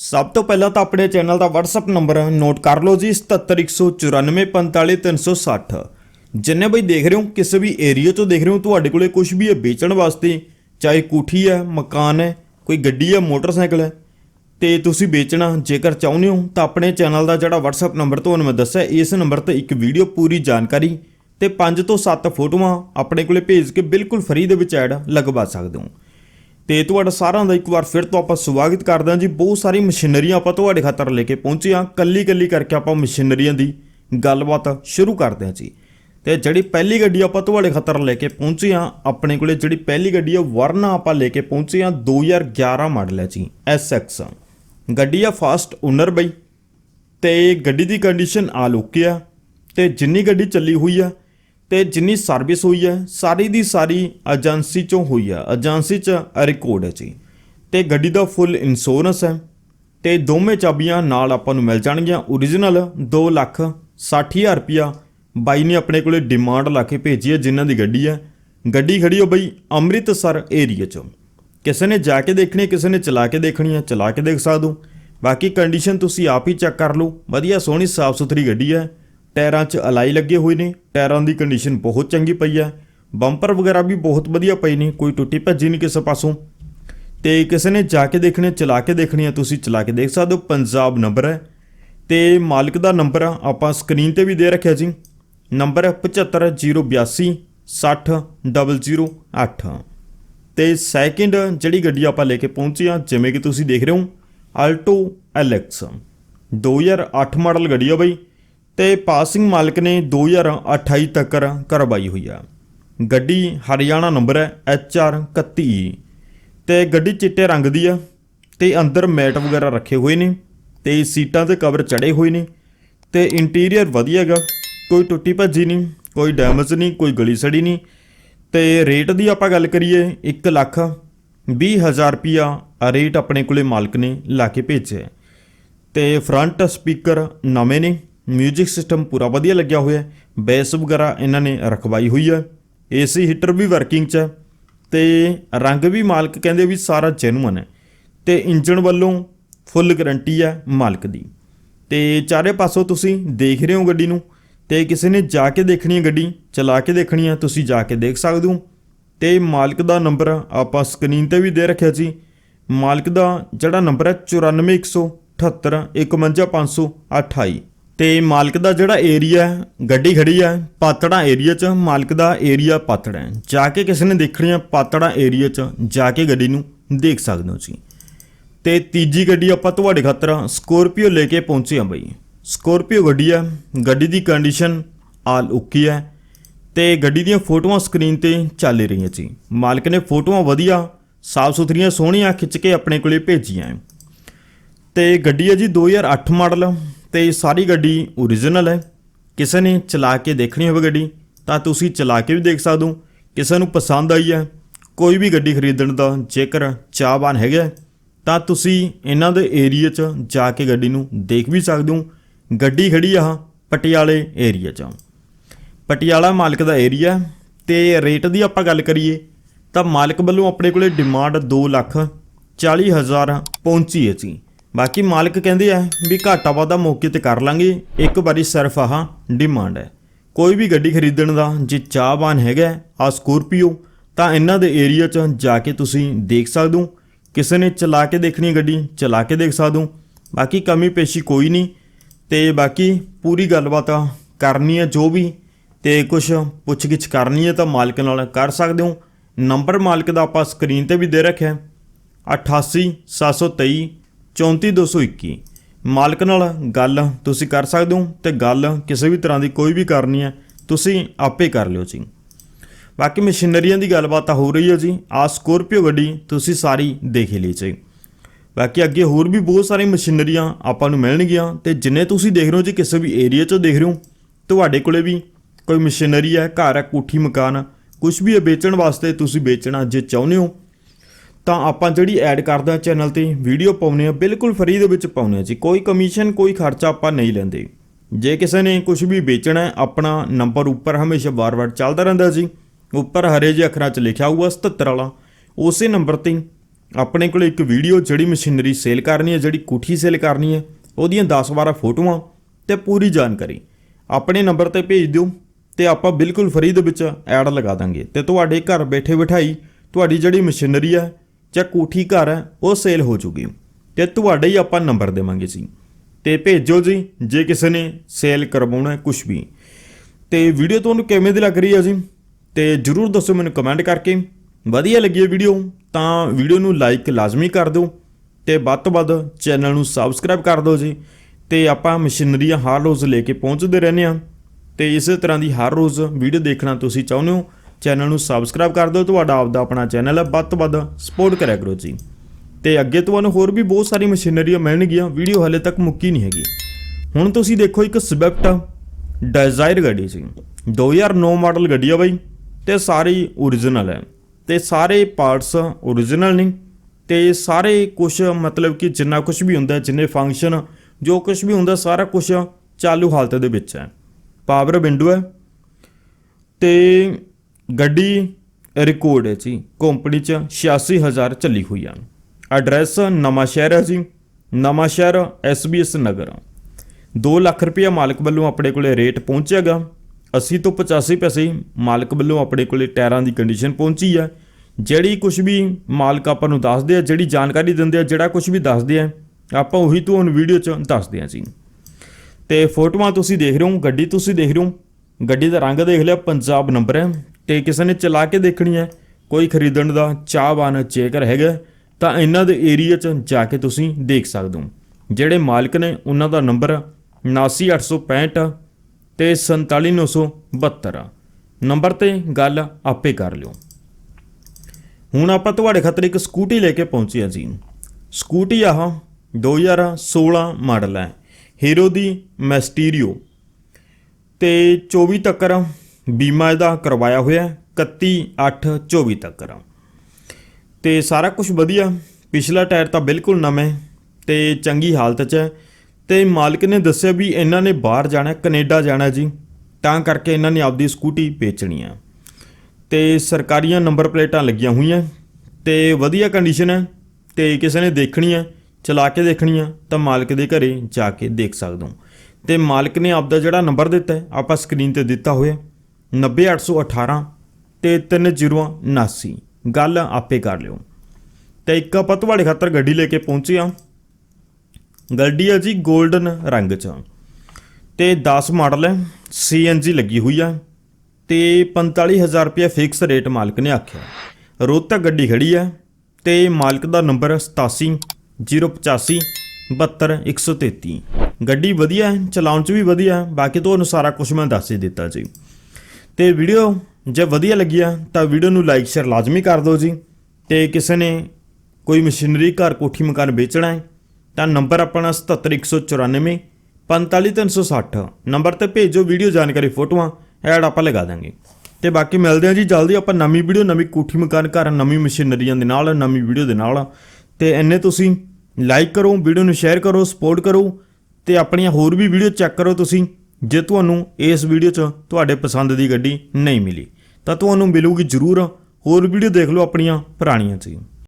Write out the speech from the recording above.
ਸਭ ਤੋਂ ਪਹਿਲਾਂ ਤਾਂ ਆਪਣੇ ਚੈਨਲ ਦਾ WhatsApp ਨੰਬਰ ਨੋਟ ਕਰ ਲਓ ਜੀ 7714945360 ਜਿੰਨੇ ਬਈ ਦੇਖ ਰਹੇ ਹੋ, ਕਿਸੇ ਵੀ ਏਰੀਆ ਤੋਂ ਦੇਖ ਰਹੇ ਹੋ, ਤੁਹਾਡੇ ਕੋਲੇ ਕੁਝ ਵੀ ਹੈ ਵੇਚਣ ਵਾਸਤੇ, ਚਾਹੇ ਕੋਠੀ ਹੈ, ਮਕਾਨ ਹੈ, ਕੋਈ ਗੱਡੀ ਹੈ, ਮੋਟਰਸਾਈਕਲ ਹੈ, ਤੇ ਤੁਸੀਂ ਵੇਚਣਾ ਜੇਕਰ ਚਾਹੁੰਦੇ ਹੋ, ਤਾਂ ਆਪਣੇ ਚੈਨਲ ਦਾ ਜਿਹੜਾ WhatsApp ਨੰਬਰ ਤੁਹਾਨੂੰ ਮੈਂ ਦੱਸਿਆ, ਇਸ ਨੰਬਰ ਤੇ ਇੱਕ ਵੀਡੀਓ ਪੂਰੀ ਜਾਣਕਾਰੀ ਤੇ 5 ਤੋਂ 7 ਫੋਟੋਆਂ ਆਪਣੇ ਕੋਲੇ ਭੇਜ ਕੇ ਬਿਲਕੁਲ ਫ੍ਰੀ ਦੇ ਵਿੱਚ ਐਡ ਲਗਵਾ ਸਕਦੇ ਹੋ। ਤੇ ਤੁਹਾਡਾ ਸਾਰਿਆਂ ਦਾ ਇੱਕ ਵਾਰ ਫਿਰ ਤੋਂ ਆਪਾਂ ਸਵਾਗਤ ਕਰਦੇ ਹਾਂ ਜੀ। ਬਹੁਤ ਸਾਰੀ ਮਸ਼ੀਨਰੀਆਂ ਆਪਾਂ ਤੁਹਾਡੇ ਖਾਤਰ ਲੈ ਕੇ ਪਹੁੰਚੇ ਹਾਂ। ਕੱਲੀ ਕੱਲੀ ਕਰਕੇ ਆਪਾਂ ਮਸ਼ੀਨਰੀਆਂ ਦੀ ਗੱਲਬਾਤ ਸ਼ੁਰੂ ਕਰਦੇ ਹਾਂ ਜੀ। ਤੇ ਜਿਹੜੀ ਪਹਿਲੀ ਗੱਡੀ ਆਪਾਂ ਤੁਹਾਡੇ ਖਾਤਰ ਲੈ ਕੇ ਪਹੁੰਚੇ ਹਾਂ, ਆਪਣੇ ਕੋਲੇ ਜਿਹੜੀ ਪਹਿਲੀ ਗੱਡੀ ਹੈ, ਵਰਨਾ ਆਪਾਂ ਲੈ ਕੇ ਪਹੁੰਚੇ ਹਾਂ 2011 ਮਾਡਲ ਹੈ ਜੀ SX ਗੱਡੀ ਆ ਫਾਸਟ ਓਨਰ ਬਈ। ਤੇ ਗੱਡੀ ਦੀ ਕੰਡੀਸ਼ਨ ਆਲ ਓਕੇ ਆ ਤੇ ਜਿੰਨੀ ਗੱਡੀ ਚੱਲੀ ਹੋਈ ਆ ਤੇ ਜਿੰਨੀ ਸਰਵਿਸ ਹੋਈ ਹੈ, ਸਾਰੀ ਦੀ ਸਾਰੀ ਏਜੰਸੀ ਚੋਂ ਹੋਈ ਹੈ। ਏਜੰਸੀ ਚ ਰਿਕਾਰਡ ਹੈ ਜੀ। ਤੇ ਗੱਡੀ ਦਾ ਫੁੱਲ ਇੰਸ਼ੋਰੈਂਸ ਹੈ ਤੇ ਦੋਵੇਂ ਚਾਬੀਆਂ ਨਾਲ ਆਪਾਂ ਨੂੰ ਮਿਲ ਜਾਣਗੀਆਂ। Origignal 2 ਲੱਖ 60000 ਰੁਪਿਆ ਬਾਈ ਨੇ ਆਪਣੇ ਕੋਲੇ ਡਿਮਾਂਡ ਲਾ ਕੇ ਭੇਜੀ ਹੈ, ਜਿਨ੍ਹਾਂ ਦੀ ਗੱਡੀ ਹੈ। ਗੱਡੀ ਖੜੀ ਹੋ ਬਈ ਅੰਮ੍ਰਿਤਸਰ ਏਰੀਆ ਚੋਂ। ਕਿਸੇ ਨੇ ਜਾ ਕੇ ਦੇਖਣੀ ਕਿਸੇ ਨੇ ਚਲਾ ਕੇ ਦੇਖਣੀ ਹੈ, ਚਲਾ ਕੇ ਦੇਖ ਸਕਦੇ ਹੋ। ਬਾਕੀ ਕੰਡੀਸ਼ਨ ਤੁਸੀਂ ਆਪ ਹੀ ਚੈੱਕ ਕਰ ਲਓ। ਵਧੀਆ ਸੋਹਣੀ ਸਾਫ਼ ਸੁਥਰੀ ਗੱਡੀ ਹੈ। ਟਾਇਰਾਂ 'ਚ ਅਲਾਈ ਲੱਗੇ ਹੋਏ ਨੇ। ਟਾਇਰਾਂ ਦੀ ਕੰਡੀਸ਼ਨ ਬਹੁਤ ਚੰਗੀ ਪਈ ਹੈ ਬੰਪਰ ਵਗੈਰਾ ਵੀ ਬਹੁਤ ਵਧੀਆ ਪਏ ਨੇ। ਕੋਈ ਟੁੱਟੀ ਭੱਜੀ ਨਹੀਂ ਕਿਸੇ ਪਾਸੋਂ। ਤੇ ਕਿਸੇ ਨੇ ਜਾ ਕੇ ਦੇਖਣੇ, ਚਲਾ ਕੇ ਦੇਖਣੀ ਹੈ ਤੁਸੀਂ ਚਲਾ ਕੇ ਦੇਖ ਸਕਦੇ ਹੋ, ਪੰਜਾਬ ਨੰਬਰ ਹੈ। ਤੇ ਮਾਲਕ ਦਾ ਨੰਬਰ ਆਪਾਂ ਸਕਰੀਨ ਤੇ ਵੀ ਦੇ ਰੱਖਿਆ ਜੀ। ਨੰਬਰ ਹੈ 75082 60008 ਤੇ ਸੈਕਿੰਡ ਜਿਹੜੀ ਗੱਡੀ ਆਪਾਂ ਲੈ ਕੇ ਪਹੁੰਚੇ ਆ, ਜਿਵੇਂ ਕਿ ਤੁਸੀਂ ਦੇਖ ਰਹੇ ਹੋ ਆਲਟੋ ਐਲਐਕਸ 2008 ਮਾਡਲ ਗੱਡੀ ਆ ਬਈ। ਤੇ ਪਾਸਿੰਗ ਮਾਲਕ ਨੇ 2028 ਤੱਕ ਕਰਵਾਈ ਹੋਈ ਆ। ਗੱਡੀ ਹਰਿਆਣਾ ਨੰਬਰ ਹੈ HR31 ਤੇ ਗੱਡੀ ਚਿੱਟੇ ਰੰਗ ਦੀ ਆ ਤੇ ਅੰਦਰ ਮੈਟ ਵਗੈਰਾ ਰੱਖੇ ਹੋਏ ਨੇ ਤੇ ਸੀਟਾਂ ਤੇ ਕਵਰ ਚੜੇ ਹੋਏ ਨੇ ਤੇ ਇੰਟੀਰੀਅਰ ਵਧੀਆ ਹੈਗਾ, ਕੋਈ ਟੁੱਟੀ ਭੱਜੀ ਨਹੀਂ, ਕੋਈ ਡੈਮੇਜ ਨਹੀਂ, ਕੋਈ ਗਲੀ ਸੜੀ ਨਹੀਂ। ਤੇ ਰੇਟ ਦੀ ਆਪਾਂ ਗੱਲ ਕਰੀਏ 1 ਲੱਖ 20 ਹਜ਼ਾਰ ਰੁਪਿਆ ਰੇਟ ਆਪਣੇ ਕੋਲੇ ਮਾਲਕ ਨੇ ਲਾ ਕੇ ਭੇਜਿਆ। ਹੈ। ਤੇ ਫਰੰਟ ਸਪੀਕਰ ਨਵੇਂ ਨੇ। 뮤직 ਸਿਸਟਮ ਪੂਰਾ ਵਧੀਆ ਲੱਗਿਆ ਹੋਇਆ ਹੈ। ਬੇਸ ਵਗੈਰਾ ਇਹਨਾਂ ਨੇ ਰਖਵਾਈ ਹੋਈ ਹੈ। ਏਸੀ ਹੀਟਰ ਵੀ ਵਰਕਿੰਗ 'ਚ ਹੈ ਤੇ ਰੰਗ ਵੀ ਮਾਲਕ ਕਹਿੰਦੇ ਵੀ ਸਾਰਾ ਜੈਨੂਅਨ ਹੈ ਤੇ ਇੰਜਨ ਵੱਲੋਂ ਫੁੱਲ ਗਾਰੰਟੀ ਹੈ ਮਾਲਕ ਦੀ। ਤੇ ਚਾਰੇ ਪਾਸੋਂ ਤੁਸੀਂ ਦੇਖ ਰਹੇ ਹੋ ਗੱਡੀ ਨੂੰ ਤੇ ਕਿਸੇ ਨੇ ਜਾ ਕੇ ਦੇਖਣੀ ਹੈ ਗੱਡੀ, ਚਲਾ ਕੇ ਦੇਖਣੀ ਹੈ, ਤੁਸੀਂ ਜਾ ਕੇ ਦੇਖ ਸਕਦੇ ਹੋ। ਤੇ ਮਾਲਕ ਦਾ ਨੰਬਰ ਆਪਾਂ ਸਕਰੀਨ ਤੇ ਵੀ ਦੇ ਰੱਖਿਆ ਸੀ। ਮਾਲਕ ਦਾ ਜਿਹੜਾ ਨੰਬਰ ਹੈ 94178 51528 ਤੇ ਮਾਲਕ ਦਾ ਜਿਹੜਾ ਏਰੀਆ ਗੱਡੀ ਖੜੀ ਹੈ, ਪਾਤੜਾ ਏਰੀਆ 'ਚ, ਮਾਲਕ ਦਾ ਏਰੀਆ ਪਾਤੜਾ ਹੈ। ਜਾ ਕੇ ਕਿਸੇ ਨੇ ਦੇਖਣੀ ਹੈ ਪਾਤੜਾ ਏਰੀਆ 'ਚ, ਜਾ ਕੇ ਗੱਡੀ ਨੂੰ ਦੇਖ ਸਕਦੇ ਹੋ ਜੀ ਤੇ ਤੀਜੀ ਗੱਡੀ ਆਪਾਂ ਤੁਹਾਡੇ ਖਾਤਰ ਸਕੋਰਪੀਓ ਲੈ ਕੇ ਪਹੁੰਚੇ ਹਾਂ ਬਈ। ਸਕੋਰਪੀਓ ਗੱਡੀ ਹੈ, ਗੱਡੀ ਦੀ ਕੰਡੀਸ਼ਨ ਆਲ ਓਕੇ ਹੈ ਤੇ ਗੱਡੀ ਦੀਆਂ ਫੋਟੋਆਂ ਸਕਰੀਨ ਤੇ ਚੱਲ ਰਹੀਆਂ ਜੀ ਮਾਲਕ ਨੇ ਫੋਟੋਆਂ ਵਧੀਆ ਸਾਫ਼ ਸੁਥਰੀਆਂ ਸੋਹਣੀਆਂ ਖਿੱਚ ਕੇ ਆਪਣੇ ਕੋਲੇ ਭੇਜੀਆਂ ਹੈ। ਤੇ ਗੱਡੀ ਹੈ ਜੀ 2008 ਮਾਡਲ। ਤੇ ਸਾਰੀ ਗੱਡੀ origignal ਹੈ। ਕਿਸੇ ਨੇ ਚਲਾ ਕੇ ਦੇਖਣੀ ਹੋਵੇ ਗੱਡੀ, ਤਾਂ ਤੁਸੀਂ ਚਲਾ ਕੇ ਵੀ ਦੇਖ ਸਕਦੇ ਹੋ। ਕਿਸੇ ਨੂੰ ਪਸੰਦ ਆਈ ਹੈ, ਕੋਈ ਵੀ ਗੱਡੀ ਖਰੀਦਣ ਦਾ ਜੇਕਰ ਚਾਹਵਾਨ ਹੈਗਾ ਤਾਂ ਤੁਸੀਂ ਇਹਨਾਂ ਦੇ ਏਰੀਆ 'ਚ ਜਾ ਕੇ ਗੱਡੀ ਨੂੰ ਦੇਖ ਵੀ ਸਕਦੇ ਹੋ। ਗੱਡੀ ਖੜੀ ਆ ਪਟਿਆਲੇ ਏਰੀਆ 'ਚ। ਪਟਿਆਲਾ ਮਾਲਕ ਦਾ ਏਰੀਆ ਤੇ ਰੇਟ ਦੀ ਆਪਾਂ ਗੱਲ ਕਰੀਏ, ਤਾਂ ਮਾਲਕ ਵੱਲੋਂ ਆਪਣੇ ਕੋਲੇ ਡਿਮਾਂਡ 2 ਲੱਖ 40 ਹਜ਼ਾਰ ਪਹੁੰਚੀ ਹੈ ਜੀ। ਬਾਕੀ ਮਾਲਕ ਕਹਿੰਦੇ ਆ ਵੀ ਘਾਟਾ ਵਾਧਾ ਮੌਕੇ ਤੇ ਕਰ ਲਾਂਗੇ। ਇੱਕ ਵਾਰੀ ਸਿਰਫ ਆਹ ਡਿਮਾਂਡ ਹੈ। ਕੋਈ ਵੀ ਗੱਡੀ ਖਰੀਦਣ ਦਾ ਜੇ ਚਾਹਵਾਨ ਹੈਗਾ ਆ ਸਕੋਰਪੀਓ, ਤਾਂ ਇਹਨਾਂ ਦੇ ਏਰੀਆ 'ਚ ਜਾ ਕੇ ਤੁਸੀਂ ਦੇਖ ਸਕਦੇ ਹੋ। ਕਿਸੇ ਨੇ ਚਲਾ ਕੇ ਦੇਖਣੀ ਗੱਡੀ, ਚਲਾ ਕੇ ਦੇਖ ਸਕਦੇ ਹੋ। ਬਾਕੀ ਕਮੀ ਪੇਸ਼ੀ ਕੋਈ ਨਹੀਂ। ਤੇ ਬਾਕੀ ਪੂਰੀ ਗੱਲਬਾਤ ਕਰਨੀ ਹੈ ਜੋ ਵੀ, ਤੇ ਕੁਝ ਪੁੱਛਗਿੱਛ ਕਰਨੀ ਹੈ ਤਾਂ ਮਾਲਕ ਨਾਲ ਕਰ ਸਕਦੇ ਹੋ। ਨੰਬਰ ਮਾਲਕ ਦਾ ਆਪਾਂ ਸਕਰੀਨ ਤੇ ਵੀ ਦੇ ਰੱਖਿਆ 88723 34221 ਮਾਲਕ ਨਾਲ ਗੱਲ ਤੁਸੀਂ ਕਰ ਸਕਦੇ ਹੋ ਤੇ ਗੱਲ ਕਿਸੇ ਵੀ ਤਰ੍ਹਾਂ ਦੀ ਕੋਈ ਵੀ ਕਰਨੀ ਹੈ, ਤੁਸੀਂ ਆਪੇ ਕਰ ਲਿਓ ਜੀ। ਬਾਕੀ ਮਸ਼ੀਨਰੀਆਂ ਦੀ ਗੱਲਬਾਤ ਤਾਂ ਹੋ ਰਹੀ ਹੈ ਜੀ। ਆ ਸਕੋਰਪੀਓ ਗੱਡੀ ਤੁਸੀਂ ਸਾਰੀ ਦੇਖ ਲਈ ਜੀ। ਬਾਕੀ ਅੱਗੇ ਹੋਰ ਵੀ ਬਹੁਤ ਸਾਰੀ ਮਸ਼ੀਨਰੀਆਂ ਆਪਾਂ ਨੂੰ ਮਿਲਣਗੀਆਂ ਤੇ ਜਿੰਨੇ ਤੁਸੀਂ ਦੇਖ ਰਹੇ ਹੋ ਜੀ, ਕਿਸੇ ਵੀ ਏਰੀਆ 'ਚੋਂ ਦੇਖ ਰਹੇ ਹੋ, ਤੁਹਾਡੇ ਕੋਲੇ ਵੀ ਕੋਈ ਮਸ਼ੀਨਰੀ ਹੈ, ਘਰ ਹੈ, ਕੋਠੀ, ਮਕਾਨ ਕੁਝ ਵੀ ਹੈ ਵੇਚਣ ਵਾਸਤੇ ਤੁਸੀਂ ਵੇਚਣਾ ਜੇ ਚਾਹੁੰਦੇ ਹੋ ਤਾਂ ਆਪਾਂ ਜਿਹੜੀ ਐਡ ਕਰਦੇ ਹਾਂ ਚੈਨਲ ਤੇ ਵੀਡੀਓ ਪਾਉਨੇ ਆ ਬਿਲਕੁਲ ਫ੍ਰੀ ਦੇ ਵਿੱਚ ਪਾਉਨੇ ਆ ਜੀ। ਕੋਈ ਕਮਿਸ਼ਨ ਕੋਈ ਖਰਚਾ ਆਪਾਂ ਨਹੀਂ ਲੈਂਦੇ। ਜੇ ਕਿਸੇ ਨੇ ਕੁਝ ਵੀ ਵੇਚਣਾ ਹੈ, ਆਪਣਾ ਨੰਬਰ ਉੱਪਰ ਹਮੇਸ਼ਾ ਵਾਰ-ਵਾਰ ਚੱਲਦਾ ਰਹਿੰਦਾ ਜੀ। ਉੱਪਰ ਹਰੇ ਜਿਹੇ ਅੱਖਰਾਂ 'ਚ ਲਿਖਿਆ ਹੋਊਗਾ 77 ਵਾਲਾ। ਉਸੇ ਨੰਬਰ ਤੇ ਆਪਣੇ ਕੋਲ ਇੱਕ ਵੀਡੀਓ ਜਿਹੜੀ ਮਸ਼ੀਨਰੀ ਸੇਲ ਕਰਨੀ ਹੈ, ਜਿਹੜੀ ਕੋਠੀ ਸੇਲ ਕਰਨੀ ਹੈ, ਉਹਦੀਆਂ 10-12 ਫੋਟੋਆਂ ਤੇ ਪੂਰੀ ਜਾਣਕਾਰੀ। ਆਪਣੇ ਨੰਬਰ ਤੇ ਭੇਜ ਦਿਓ ਤੇ ਆਪਾਂ ਬਿਲਕੁਲ ਫ੍ਰੀ ਦੇ ਵਿੱਚ ਐਡ ਲਗਾ ਦਾਂਗੇ। ਤੇ ਤੁਹਾਡੇ ਘਰ ਬੈਠੇ ਬਿਠਾਈ ਤੁਹਾਡੀ ਜਿਹੜੀ ਮਸ਼ੀਨਰੀ ਹੈ ਜਾਂ ਕੋਠੀ ਘਰ ਹੈ, ਉਹ ਸੇਲ ਹੋ ਜੂਗੀ। ਤੇ ਤੁਹਾਡੇ ਹੀ ਆਪਾਂ ਨੰਬਰ ਦੇਵਾਂਗੇ ਜੀ। ਤੇ ਭੇਜੋ ਜੀ, ਜੇ ਕਿਸੇ ਨੇ ਸੇਲ ਕਰਵਾਉਣਾ ਹੈ ਕੁਝ ਵੀ। ਤੇ ਵੀਡੀਓ ਤੁਹਾਨੂੰ ਕਿਵੇਂ ਦੀ ਲੱਗ ਰਹੀ ਹੈ ਜੀ? ਤੇ ਜਰੂਰ ਦੱਸੋ ਮੈਨੂੰ ਕਮੈਂਟ ਕਰਕੇ। ਵਧੀਆ ਲੱਗੀ ਹੈ ਵੀਡੀਓ ਤਾਂ ਵੀਡੀਓ ਨੂੰ ਲਾਈਕ ਲਾਜ਼ਮੀ ਕਰ ਦਿਓ। ਤੇ ਵੱਧ ਤੋਂ ਵੱਧ ਚੈਨਲ ਨੂੰ ਸਬਸਕ੍ਰਾਈਬ ਕਰ ਦਿਓ ਜੀ। ਤੇ ਆਪਾਂ ਮਸ਼ੀਨਰੀਆਂ ਹਰ ਰੋਜ਼ ਲੈ ਕੇ ਪਹੁੰਚਦੇ ਰਹਿੰਦੇ ਹਾਂ। ਤੇ ਇਸੇ ਤਰ੍ਹਾਂ ਦੀ ਹਰ ਰੋਜ਼ ਵੀਡੀਓ ਦੇਖਣਾ ਤੁਸੀਂ ਚਾਹੁੰਦੇ ਹੋ ਚੈਨਲ ਨੂੰ ਸਬਸਕ੍ਰਾਈਬ ਕਰ ਦਿਓ। ਤੁਹਾਡਾ ਆਪਦਾ ਆਪਣਾ ਚੈਨਲ ਹੈ। ਵੱਧ ਤੋਂ ਵੱਧ ਸਪੋਰਟ ਕਰਿਆ ਕਰੋ ਜੀ। ਤੇ ਅੱਗੇ ਤੁਹਾਨੂੰ ਹੋਰ ਵੀ ਬਹੁਤ ਸਾਰੀ ਮਸ਼ੀਨਰੀਆਂ ਮਿਲਣਗੀਆਂ। ਵੀਡੀਓ ਹਲੇ ਤੱਕ ਮੁੱਕੀ ਨਹੀਂ ਹੈਗੀ। ਹੁਣ ਤੁਸੀਂ ਦੇਖੋ ਇੱਕ ਸਵਿਫਟ ਡਿਜ਼ਾਇਰ ਗੱਡੀ ਸੀ। 2009 ਮਾਡਲ ਗੱਡੀ ਆ ਬਾਈ। ਤੇ ਸਾਰੀ ਓਰੀਜਨਲ ਹੈ। ਤੇ ਸਾਰੇ ਪਾਰਟਸ ਓਰੀਜਨਲ ਨੇ। ਤੇ ਸਾਰੇ ਕੁਝ ਮਤਲਬ ਕਿ ਜਿੰਨਾ ਕੁਝ ਵੀ ਹੁੰਦਾ, ਜਿੰਨੇ ਫੰਕਸ਼ਨ ਜੋ ਕੁਝ ਵੀ ਹੁੰਦਾ, ਸਾਰਾ ਕੁਝ ਚਾਲੂ ਹਾਲਤ ਦੇ ਵਿੱਚ ਹੈ। ਪਾਵਰ ਵਿੰਡੋ ਹੈ। ਤੇ ਗੱਡੀ ਰਿਕਾਰਡ ਹੈ ਜੀ। ਕੰਪਨੀ ਚ 86000 ਚੱਲੀ ਹੋਈ ਆ। ਐਡਰੈਸ ਨਵਾਂ ਸ਼ਹਿਰ ਹੈ ਜੀ। ਨਵਾਂ ਸ਼ਹਿਰ ਐਸਬੀਐਸ ਨਗਰ 2 ਲੱਖ ਰੁਪਇਆ ਮਾਲਕ ਵੱਲੋਂ ਆਪਣੇ ਕੋਲੇ ਰੇਟ ਪਹੁੰਚਿਆਗਾ 80 ਤੋਂ 85 ਪੈਸੇ ਮਾਲਕ ਵੱਲੋਂ ਆਪਣੇ ਕੋਲੇ ਟਾਇਰਾਂ ਦੀ ਕੰਡੀਸ਼ਨ ਪਹੁੰਚੀ ਹੈ ਜਿਹੜੀ ਕੁਝ ਵੀ ਮਾਲਕ ਆਪਾਂ ਨੂੰ ਦੱਸਦੇ ਆ, ਜਿਹੜੀ ਜਾਣਕਾਰੀ ਦਿੰਦੇ ਆ, ਜਿਹੜਾ ਕੁਝ ਵੀ ਦੱਸਦੇ ਆ, ਆਪਾਂ ਉਹੀ ਤੋਂ ਤੁਹਾਨੂੰ ਵੀਡੀਓ 'ਚ ਦੱਸਦੇ ਆ ਜੀ। ਤੇ ਫੋਟੋਆਂ ਤੁਸੀਂ ਦੇਖ ਰਹੇ ਹੋ, ਗੱਡੀ ਤੁਸੀਂ ਦੇਖ ਰਹੇ ਹੋ। ਗੱਡੀ ਦਾ ਰੰਗ ਦੇਖ ਲਿਆ, ਪੰਜਾਬ ਨੰਬਰ ਹੈ। ਤੇ ਕਿਸੇ ਨੇ ਚਲਾ ਕੇ ਦੇਖਣੀ ਹੈ, ਕੋਈ ਖਰੀਦਣ ਦਾ ਚਾਹਵਾਨ ਜੇਕਰ ਹੈਗਾ, ਤਾਂ ਇਹਨਾਂ ਦੇ ਏਰੀਆ 'ਚ ਜਾ ਕੇ ਤੁਸੀਂ ਦੇਖ ਸਕਦੇ ਹੋ। ਜਿਹੜੇ ਮਾਲਕ ਨੇ ਉਹਨਾਂ ਦਾ ਨੰਬਰ 79865 ਤੇ 47972 ਨੰਬਰ ਤੇ ਗੱਲ ਆਪੇ ਕਰ ਲਿਓ। ਹੁਣ ਆਪਾਂ ਤੁਹਾਡੇ ਖਾਤਰ ਇੱਕ ਸਕੂਟੀ ਲੈ ਕੇ ਪਹੁੰਚੇ ਹਾਂ ਜੀ। ਸਕੂਟੀ ਆਹ 2016 ਮਾਡਲ ਹੈ ਹੀਰੋ ਦੀ ਮੈਸਟੀਰੀਓ ਤੇ 24 ਤੱਕ ਬੀਮਾ ਇਹਦਾ ਕਰਵਾਇਆ ਹੋਇਆ ਹੈ, 31 8 24 ਤੱਕ। ਤੇ ਸਾਰਾ ਕੁਝ ਵਧੀਆ। ਪਿਛਲਾ ਟਾਇਰ ਤਾਂ ਬਿਲਕੁਲ ਨਵਾਂ ਹੈ ਤੇ ਚੰਗੀ ਹਾਲਤ 'ਚ ਹੈ। ਤੇ ਮਾਲਕ ਨੇ ਦੱਸਿਆ ਵੀ ਇਹਨਾਂ ਨੇ ਬਾਹਰ ਜਾਣਾ ਹੈ, ਕੈਨੇਡਾ ਜਾਣਾ ਜੀ। ਤਾਂ ਕਰਕੇ ਇਹਨਾਂ ਨੇ ਆਪਦੀ ਸਕੂਟੀ ਵੇਚਣੀ ਆ। ਤੇ ਸਰਕਾਰੀਆਂ ਨੰਬਰ ਪਲੇਟਾਂ ਲੱਗੀਆਂ ਹੋਈਆਂ। ਤੇ ਵਧੀਆ ਕੰਡੀਸ਼ਨ ਹੈ ਤੇ ਕਿਸੇ ਨੇ ਦੇਖਣੀ ਹੈ ਚਲਾ ਕੇ ਦੇਖਣੀ ਹੈ ਤਾਂ ਮਾਲਕ ਦੇ ਘਰੇ ਜਾ ਕੇ ਦੇਖ ਸਕਦੇ ਹੋ। ਤੇ ਮਾਲਕ ਨੇ ਆਪਦਾ ਜਿਹੜਾ ਨੰਬਰ ਦਿੱਤਾ ਆਪਾਂ ਸਕਰੀਨ ਤੇ ਦਿੱਤਾ ਹੋਇਆ। 90818 ਤੇ 3079 ਗੱਲ ਆਪੇ ਕਰ ਲਿਓ। ਤੇ ਇੱਕ ਆਪਾਂ ਤੁਹਾਡੇ ਖਾਤਰ ਗੱਡੀ ਲੈ ਕੇ ਪਹੁੰਚੇ ਆ ਗੱਡੀ ਆ ਜੀ 골ਡਨ ਰੰਗ ਚ। ਤੇ 10 ਮਾਡਲ ਹੈ ਸੀਐਨਜੀ ਲੱਗੀ ਹੋਈ ਆ। ਤੇ 45000 ਰੁਪਏ ਫਿਕਸ ਰੇਟ ਮਾਲਕ ਨੇ ਆਖਿਆ। ਰੋਹਤਕ ਗੱਡੀ ਖੜੀ ਹੈ ਤੇ ਮਾਲਕ ਦਾ ਨੰਬਰ 87085 72133 ਗੱਡੀ ਵਧੀਆ ਚਲਾਉਣ ਚ ਵੀ ਵਧੀਆ ਬਾਕੀ ਤੁਹਾਨੂੰ ਸਾਰਾ ਕੁਝ ਮੈਂ ਦੱਸ ਹੀ ਦਿੱਤਾ ਜੀ। ਤੇ ਵੀਡੀਓ ਜੇ ਵਧੀਆ ਲੱਗਿਆ ਤਾਂ ਵੀਡੀਓ ਨੂੰ ਲਾਈਕ ਸ਼ੇਅਰ ਲਾਜ਼ਮੀ ਕਰ ਦਿਓ ਜੀ। ਤੇ ਕਿਸੇ ਨੇ ਕੋਈ ਮਸ਼ੀਨਰੀ ਘਰ ਕੋਠੀ ਮਕਾਨ ਵੇਚਣਾ ਹੈ, ਤਾਂ ਨੰਬਰ ਆਪਣਾ 77194 45360 ਨੰਬਰ ਤੇ ਭੇਜੋ ਵੀਡੀਓ ਜਾਣਕਾਰੀ ਫੋਟੋਆਂ, ਐਡ ਆਪਾਂ ਲਗਾ ਦਾਂਗੇ। ਤੇ ਬਾਕੀ ਮਿਲਦੇ ਹਾਂ ਜੀ, ਜਲਦੀ ਆਪਾਂ ਨਵੀਂ ਵੀਡੀਓ, ਨਵੀਂ ਕੋਠੀ ਮਕਾਨ ਘਰ, ਨਵੀਂ ਮਸ਼ੀਨਰੀਆਂ ਦੇ ਨਾਲ, ਨਵੀਂ ਵੀਡੀਓ ਦੇ ਨਾਲ। ਤੇ ਇੰਨੇ ਤੁਸੀਂ ਲਾਈਕ ਕਰੋ, ਵੀਡੀਓ ਨੂੰ ਸ਼ੇਅਰ ਕਰੋ ਸਪੋਰਟ ਕਰੋ, ਤੇ ਆਪਣੀਆਂ ਹੋਰ ਵੀ ਵੀਡੀਓ ਚੈੱਕ ਕਰੋ ਤੁਸੀਂ। ਜੇ ਤੁਹਾਨੂੰ ਇਸ ਵੀਡੀਓ 'ਚ ਤੁਹਾਡੇ ਪਸੰਦ ਦੀ ਗੱਡੀ ਨਹੀਂ ਮਿਲੀ, ਤਾਂ ਤੁਹਾਨੂੰ ਮਿਲੂਗੀ ਜ਼ਰੂਰ। ਹੋਰ ਵੀਡੀਓ ਦੇਖ ਲਓ ਆਪਣੀਆਂ ਪੁਰਾਣੀਆਂ 'ਚ